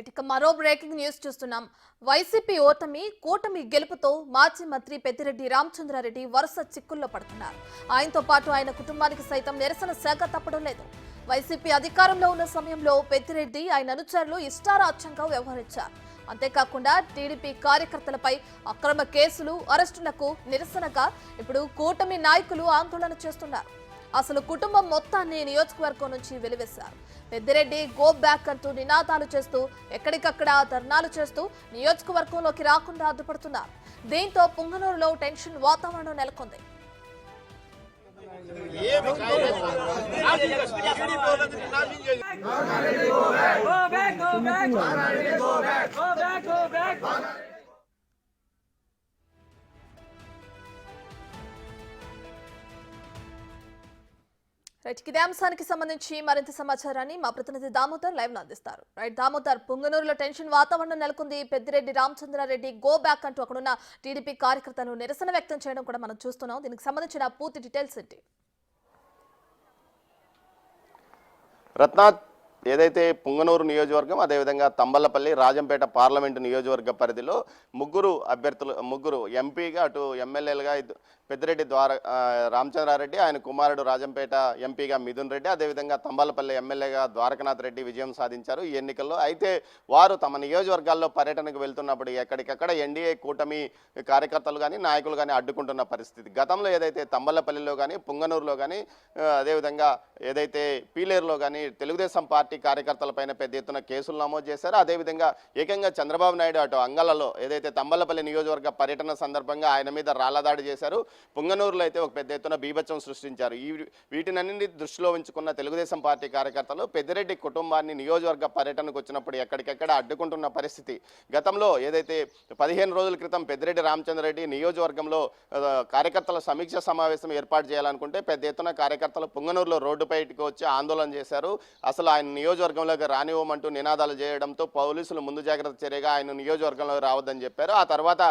ఇక మరో breaking news చూస్తున్నాం. వైసీపీ ఓటమి కూటమి గెలుపుతో మాజీ మంత్రి పెద్దిరెడ్డి రామచంద్రారెడ్డి వరుస చిక్కుల్లో పడుతున్నారు. ఆయనతో పాటు ఆయన కుటుంబానికి సైతం నిరసన శాఖ తప్పడం లేదు. వైసీపీ అధికారంలో ఉన్న సమయంలో పెద్దిరెడ్డి ఆయన అనుచరులు ఇష్టారాజ్యంగా వ్యవహరించారు. అంతేకాకుండా టీడీపీ కార్యకర్తలపై అక్రమ కేసులు అరెస్టులకు నిరసనగా ఇప్పుడు కూటమి నాయకులు ఆందోళన చేస్తున్నారు. అసలు కుటుంబం మొత్తాన్ని నియోజకవర్గం నుంచి వెలివేశారు పెద్దిరెడ్డి గో బ్యాక్ అంటూ నినాదాలు చేస్తూ ఎక్కడికక్కడ ధర్నాలు చేస్తూ నియోజకవర్గంలోకి రాకుండా అడ్డుపడుతున్నారు దీంతో పుంగనూరులో టెన్షన్ వాతావరణం నెలకొంది Go back, go back. Go back, go back. Right ఇదే అంశానికి సంబంధించి మరింత సమాచారాన్ని మా ప్రతినిధి దామోదర్ లైవ్లో అందిస్తారు. రైట్ దామోదర్ పుంగనూరులో టెన్షన్ వాతావరణం నెలకొంది. పెద్దిరెడ్డి రామచంద్రారెడ్డి గో బ్యాక్ అంటూ అక్కడున్న టీడీపీ కార్యకర్తలు నిరసన వ్యక్తం చేయడం కూడా మనం చూస్తున్నాం. దీనికి సంబంధించిన పూర్తి డీటెయిల్స్ ఏంటి? రత్నా ఏదైతే పుంగనూరు నియోజకవర్గం అదేవిధంగా తంబలపల్లి రాజంపేట పార్లమెంటు నియోజకవర్గ పరిధిలో ముగ్గురు అభ్యర్థులు ముగ్గురు ఎంపీగా అటు ఎమ్మెల్యేలుగా పెద్దిరెడ్డి ద్వార రామచంద్రారెడ్డి ఆయన కుమారుడు రాజంపేట ఎంపీగా మిథున్ రెడ్డి అదేవిధంగా తంబలపల్లి ఎమ్మెల్యేగా ద్వారకనాథ్ రెడ్డి విజయం సాధించారు ఈ ఎన్నికల్లో. అయితే వారు తమ నియోజకవర్గాల్లో పర్యటనకు వెళ్తున్నప్పుడు ఎక్కడికక్కడ ఎన్డీఏ కూటమి కార్యకర్తలు కానీ నాయకులు కానీ అడ్డుకుంటున్న పరిస్థితి. గతంలో ఏదైతే తంబలపల్లిలో కానీ పుంగనూరులో కానీ అదేవిధంగా ఏదైతే పీలేరులో కానీ తెలుగుదేశం పార్టీ కార్యకర్తలపైన పెద్ద ఎత్తున కేసులు నమోదు చేశారు. అదేవిధంగా ఏకంగా చంద్రబాబు నాయుడు అటు అంగళలో ఏదైతే తంబలపల్లి నియోజకవర్గ పర్యటన సందర్భంగా ఆయన మీద రాళ్ళదాడి చేశారు. పుంగనూరులో అయితే ఒక పెద్ద ఎత్తున బీభత్సం సృష్టించారు. ఈ వీటినన్నింటి దృష్టిలో ఉంచుకున్న తెలుగుదేశం పార్టీ కార్యకర్తలు పెద్దిరెడ్డి కుటుంబాన్ని నియోజకవర్గ పర్యటనకు వచ్చినప్పుడు ఎక్కడికెక్కడ అడ్డుకుంటున్న పరిస్థితి. గతంలో ఏదైతే పదిహేను రోజుల క్రితం పెద్దిరెడ్డి రామచంద్రరెడ్డి నియోజకవర్గంలో కార్యకర్తల సమీక్ష సమావేశం ఏర్పాటు చేయాలనుకుంటే పెద్ద ఎత్తున కార్యకర్తలు పుంగనూరులో రోడ్డుపైకి వచ్చి ఆందోళన చేశారు. అసలు ఆయన నియోజకవర్గంలోకి రానివ్వమంటూ నినాదాలు చేయడంతో పోలీసులు ముందు జాగ్రత్త చర్యగా ఆయన నియోజకవర్గంలో రావద్దని చెప్పారు. ఆ తర్వాత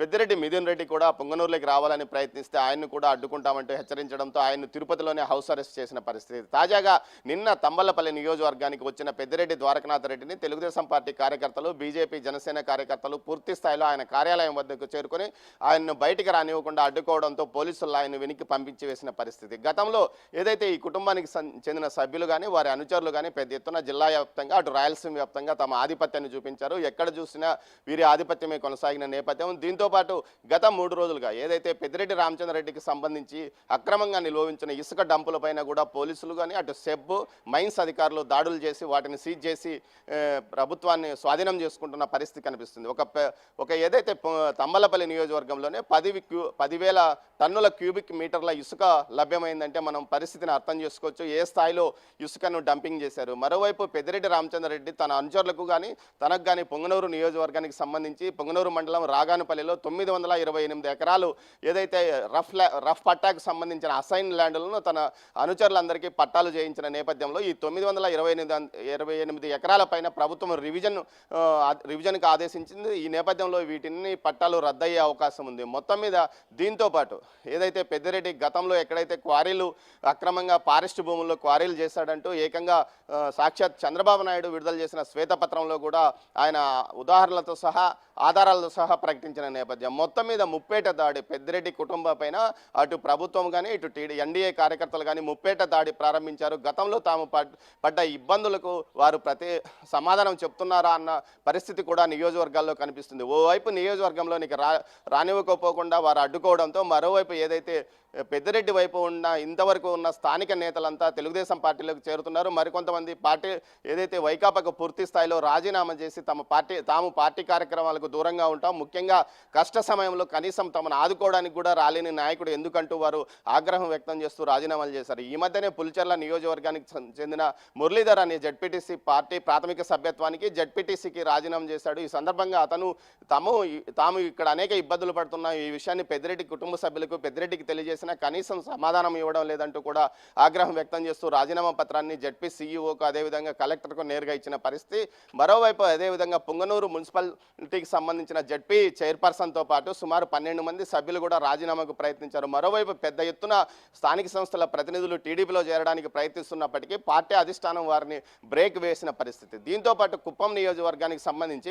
పెద్దిరెడ్డి మిథున్ రెడ్డి కూడా పుంగనూరులోకి రావాలని ప్రయత్నం ప్రయత్నిస్తే ఆయన్ను కూడా అడ్డుకుంటామంటూ హెచ్చరించడంతో ఆయన్ను తిరుపతిలోనే హౌస్ అరెస్ట్ చేసిన పరిస్థితి తాజాగా నిన్న తంబలపల్లి నియోజకవర్గానికి వచ్చిన పెద్దిరెడ్డి ద్వారకనాథ్ రెడ్డిని తెలుగుదేశం పార్టీ కార్యకర్తలు బీజేపీ జనసేన కార్యకర్తలు పూర్తి స్థాయిలో ఆయన కార్యాలయం వద్దకు చేరుకొని ఆయన్ను బయటికి రానివ్వకుండా అడ్డుకోవడంతో పోలీసులు ఆయన వెనక్కి పంపించి వేసిన పరిస్థితి. గతంలో ఏదైతే ఈ కుటుంబానికి చెందిన సభ్యులు కానీ వారి అనుచరులు కానీ పెద్ద ఎత్తున జిల్లా వ్యాప్తంగా అటు రాయలసీమ వ్యాప్తంగా తమ ఆధిపత్యాన్ని చూపించారు. ఎక్కడ చూసినా వీరి ఆధిపత్యమే కొనసాగిన నేపథ్యం. దీంతో పాటు గత మూడు రోజులుగా ఏదైతే పెద్దిరెడ్డి రామచంద్రరెడ్డికి సంబంధించి అక్రమంగా నిల్వహించిన ఇసుక డంపులపైన కూడా పోలీసులు కానీ అటు సెబ్ మైన్స్ అధికారులు దాడులు చేసి వాటిని సీజ్ చేసి ప్రభుత్వాన్ని స్వాధీనం చేసుకుంటున్న పరిస్థితి కనిపిస్తుంది. ఒక ఒక ఏదైతే తమ్మలపల్లి తంబలపల్లి నియోజకవర్గంలోనే పది క్యూ పదివేల టన్నుల క్యూబిక్ మీటర్ల ఇసుక లభ్యమైందంటే మనం పరిస్థితిని అర్థం చేసుకోవచ్చు. ఏ స్థాయిలో ఇసుకను డంపింగ్ చేశారు? మరోవైపు పెద్దిరెడ్డి రామచంద్రరెడ్డి తన అనుచరులకు కానీ తనకు కానీ పొంగనూరు నియోజకవర్గానికి సంబంధించి పొంగనూరు మండలం రాగానుపల్లిలో తొమ్మిది వందల ఇరవై ఎనిమిది ఎకరాలు ఏదైతే రఫ్ రఫ్ పట్టాకు సంబంధించిన అసైన్ ల్యాండ్లను తన అనుచరులందరికీ పట్టాలు చేయించిన నేపథ్యంలో ఈ తొమ్మిది వందల ఇరవై ఎనిమిది ఇరవై ఎనిమిది ఎకరాల పైన ప్రభుత్వం రివిజన్ రివిజన్కి ఆదేశించింది. ఈ నేపథ్యంలో వీటిని పట్టాలు రద్దయ్యే అవకాశం ఉంది. మొత్తం మీద దీంతో పాటు ఏదైతే పెద్దిరెడ్డి గతంలో ఎక్కడైతే క్వారీలు అక్రమంగా ఫారెస్ట్ భూముల్లో క్వారీలు చేశాడంటూ ఏకంగా సాక్షాత్ చంద్రబాబు నాయుడు విడుదల చేసిన శ్వేతపత్రంలో కూడా ఆయన ఉదాహరణలతో సహా ఆధారాలతో సహా ప్రకటించిన నేపథ్యం. మొత్తం మీద ముప్పేట దాడి పెద్దిరెడ్డి కుటుంబం పైన అటు ప్రభుత్వం కానీ ఇటు టీడీ ఎన్డీఏ కార్యకర్తలు కానీ ముప్పేట దాడి ప్రారంభించారు. గతంలో తాము పడ్డ ఇబ్బందులకు వారు ప్రతి సమాధానం చెప్తున్నారా అన్న పరిస్థితి కూడా నియోజకవర్గాల్లో కనిపిస్తుంది. ఓవైపు నియోజకవర్గంలోనికి రా రానివ్వకపోకుండా వారు అడ్డుకోవడంతో మరోవైపు ఏదైతే పెద్దిరెడ్డి వైపు ఉన్న ఇంతవరకు ఉన్న స్థానిక నేతలంతా తెలుగుదేశం పార్టీలోకి చేరుతున్నారు. మరికొంతమంది పార్టీ ఏదైతే వైకాపాకు పూర్తి స్థాయిలో రాజీనామా చేసి తమ పార్టీ తాము పార్టీ కార్యక్రమాలకు దూరంగా ఉంటాం. ముఖ్యంగా కష్ట సమయంలో కనీసం తమను ఆదుకోవడానికి కూడా రాలేని నాయకుడు ఎందుకంటూ వారు ఆగ్రహం వ్యక్తం చేస్తూ రాజీనామాలు చేశారు. ఈ మధ్యనే పులిచెర్ల నియోజకవర్గానికి చెందిన మురళీధర్ అనే జడ్పీటీసీ పార్టీ ప్రాథమిక సభ్యత్వానికి జడ్పీటీసీకి రాజీనామా చేశాడు. ఈ సందర్భంగా అతను తాము తాము ఇక్కడ అనేక ఇబ్బందులు పడుతున్న ఈ విషయాన్ని పెద్దిరెడ్డి కుటుంబ సభ్యులకు పెద్దిరెడ్డికి తెలియజేసి చేసినా కనీసం సమాధానం ఇవ్వడం లేదంటూ కూడా ఆగ్రహం వ్యక్తం చేస్తూ రాజీనామా పత్రాన్ని జడ్పీ సీఈఓకు అదేవిధంగా కలెక్టర్కు నేరుగా ఇచ్చిన పరిస్థితి. మరోవైపు అదేవిధంగా పుంగనూరు మున్సిపాలిటీకి సంబంధించిన జడ్పీ చైర్పర్సన్తో పాటు సుమారు పన్నెండు మంది సభ్యులు కూడా రాజీనామాకు ప్రయత్నించారు. మరోవైపు పెద్ద ఎత్తున స్థానిక సంస్థల ప్రతినిధులు టీడీపీలో చేరడానికి ప్రయత్నిస్తున్నప్పటికీ పార్టీ అధిష్టానం వారిని బ్రేక్ వేసిన పరిస్థితి. దీంతో పాటు కుప్పం నియోజకవర్గానికి సంబంధించి